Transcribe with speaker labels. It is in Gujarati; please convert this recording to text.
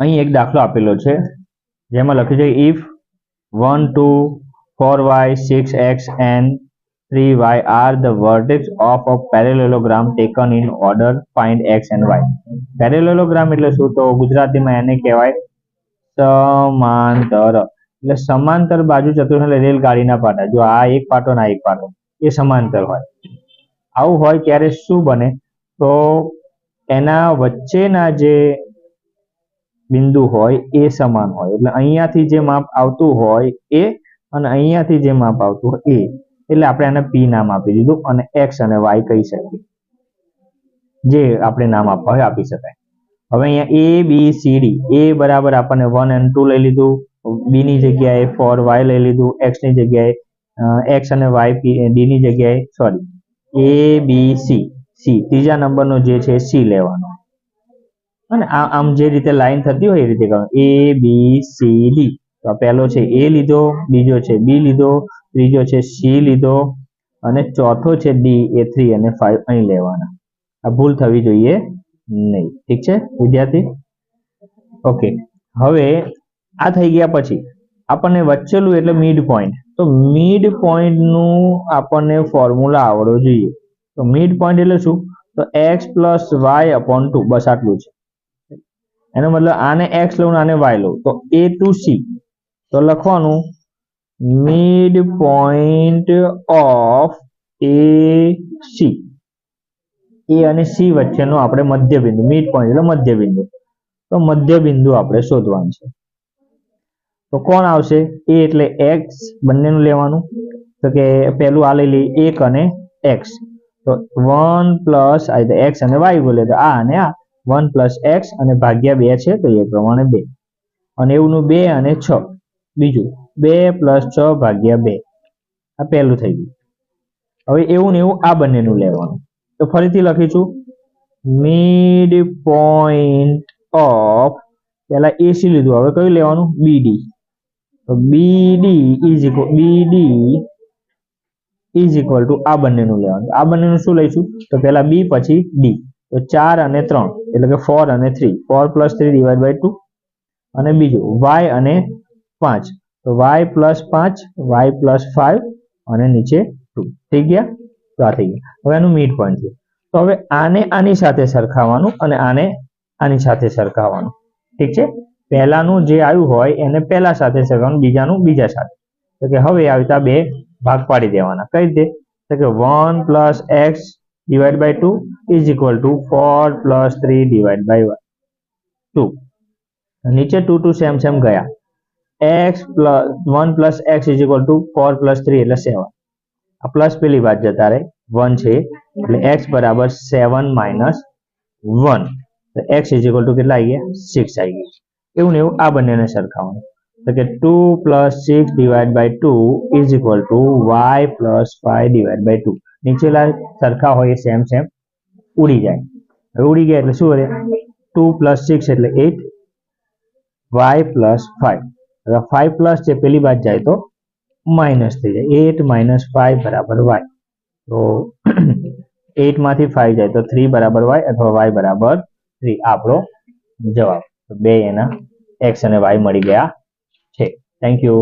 Speaker 1: અહીં એક દાખલો આપેલો છે, જેમાં લખ્યું છે if one two four Y six X and three Y are the vertex of a parallelogram taken in order find X and Y parallelogram એટલે શું? તો ગુજરાતીમાં એને કહેવાય સમાંતર. એટલે સમાંતર બાજુ એટલે રેલગાડીના પાટા. જો આ એક પાટો ને આ એક પાટો, એ સમાંતર હોય. આવું હોય ત્યારે શું બને? તો એના વચ્ચેના જે બિંદુ હોય એ સમાન હોય. એટલે અહીંયાથી જે માપ આવતું હોય એ અને અહીંયાથી જે માપ આવતું હોય એ. એટલે આપણે આને પી નામ આપી દીધું અને એક્સ અને વાય કહી શકીએ. જે આપણે નામ આપવા હોય આપી શકાય. હવે અહીંયા એ બી સી ડી એ બરાબર આપણને વન એન્ડ ટુ લઈ લીધું. બી ની જગ્યાએ ફોર વાય લઈ લીધું. એક્સની જગ્યાએ એક્સ અને વાય ડી ની જગ્યાએ sorry A B C C ત્રીજા નંબરનો જે છે સી લેવાનો. અને આ આમ જે રીતે લાઈન થતી હોય એ રીતે કરો. એ બી સી ડી તો પહેલો છે એ લીધો, બીજો છે બી લીધો, ત્રીજો છે સી લીધો, અને ચોથો છે ડી એ થ્રી અને ફાઈવ અહીં લેવાના. આ ભૂલ થવી જોઈએ નહીં. ઠીક છે, વિદ્યાર્થી? ઓકે હવે આ થઈ ગયા પછી આપણને વચ્ચેલું એટલે મિડ પોઈન્ટ તો મિડ પોઈન્ટનું આપણને ફોર્મ્યુલા આવડવો જોઈએ. તો મિડ પોઈન્ટ એટલે શું? તો X plus Y upon two બસ આટલું છે. એનો મતલબ આને એક્સ લઉં આને વાય લઉં. તો એ ટુ સી તો લખવાનું mid point of A C A અને સી વચ્ચેનો આપણે મધ્ય બિંદુ મિડ પોઈન્ટ એટલે મધ્ય બિંદુ તો મધ્ય બિંદુ આપણે શોધવાનું છે. તો કોણ આવશે? એ એટલે એક્સ બંનેનું લેવાનું. તો કે પહેલું આ લઈ લઈએ, એક અને એક્સ તો વન પ્લસ એક્સ અને વાય બોલે તો આ અને આ. વન પ્લસ એક્સ અને ભાગ્યા બે છે, તો એ પ્રમાણે બે. અને એવનું બે અને છ. બીજું, બે પ્લસ છ ભાગ્યા બે. આ પહેલું થઈ ગયું. હવે એવું ને એવું આ બંનેનું લેવાનું. તો ફરીથી લખીશું. મિડ પોઈન્ટ ઓફ પહેલા એસી લીધું. હવે કયું લેવાનું? બીડી તો BD is equal BD is equal to આ બંનેનું લેવાનું. આ બંનેનું શું લઈશું? તો પહેલા બી પછી ડી તો ચાર અને ત્રણ. એટલે કે ફોર અને three four plus three divide by two અને બીજું વાય અને પાંચ. તો વાય પ્લસ પાંચ વાય પ્લસ ફાઈવ અને નીચે ટુ થઈ ગયા? તો આ થઈ ગયા. હવે આનું મિડ પોઈન્ટ છે. તો હવે આને આની સાથે સરખાવવાનું અને આને આની સાથે સરખાવવાનું ઠીક છે? પહેલાનું જે આવ્યું હોય એને પહેલા સાથે સરખાવવાનું બીજાનું બીજા સાથે. તો કે હવે આવી રીતે બે ભાગ પાડી દેવાના. કઈ રીતે? તો કે one plus X divide by two is equal to four plus three divide by two નીચે ટુ ટુ સેમ સેમ ગયા X plus one plus X is equal to four plus three એટલે સેવન આ પ્લસ પેલી વાત જતા રહે વન છે એટલે એક્સ બરાબર સેવન માઇનસ વન તો એક્સ ઇઝ ઇક્વલ ટુ કેટલા આવી ગયા સિક્સ આવી ગયા એવું ને એવું આ બંનેને સરખાવવાનું તો કે two plus six divide by two is equal to Y plus five divide by two નીચેલા સરખા હોય એ સેમ સેમ ઉડી જાય. હવે ઉડી ગયા એટલે શું રહે ટુ પ્લસ સિક્સ એટલે એટ વાય પ્લસ ફાઈવ હવે ફાઈવ પ્લસ છે પેલી બાજુ જાય તો માઇનસ થઈ જાય. એટ માઇનસ ફાઈવ બરાબર વાય તો એટમાંથી ફાઈવ જાય તો થ્રી બરાબર વાય અથવા વાય બરાબર થ્રી આપણો જવાબ. બે એના એક્સ અને વાય મળી ગયા છે. Thank you